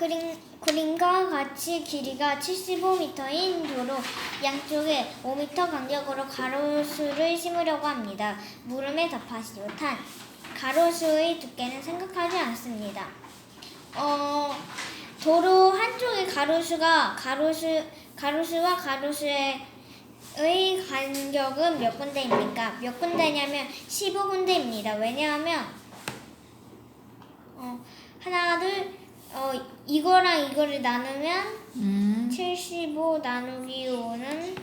그림, 그림과 같이 길이가 75m인 도로 양쪽에 5m 간격으로 가로수를 심으려고 합니다. 물음에 답하시오. 탄. 가로수의 두께는 생각하지 않습니다. 어, 도로 한쪽의 가로수가 가로수 가로수와 가로수의 의 간격은 몇 군데입니까? 몇 군데냐면 15군데입니다. 왜냐하면 어, 하나 둘 어, 이거랑 이거를 나누면 음. 75 나누기 5는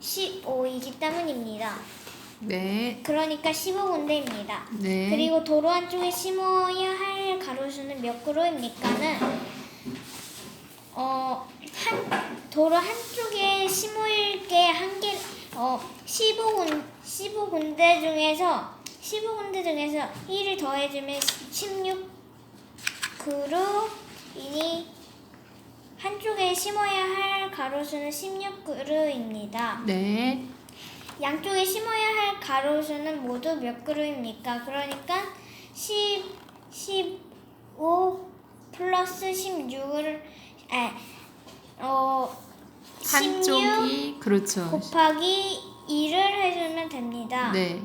15이기 때문입니다. 네. 그러니까 15군데입니다. 네. 그리고 도로 한쪽에 심어야 할 가로수는 몇 그루입니까는 어, 한 도로 한쪽에 심을 게 한 개, 어, 15군, 15군데 중에서 15군데 중에서 1을 더해주면 16그루 이니 한쪽에 심어야 할 가로수는 16그루입니다. 네. 양쪽에 심어야 할 가로수는 모두 몇 그루입니까? 그러니까 10, 15 플러스 16을 아, 어, 16 한쪽이 그렇죠. 곱하기 2를 해주면 됩니다. 네.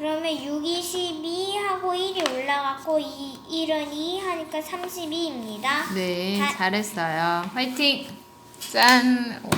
그러면 6이 12 하고 1이 올라갔고 2, 1은 2 하니까 32입니다. 네. 다- 잘했어요. 화이팅. 짠.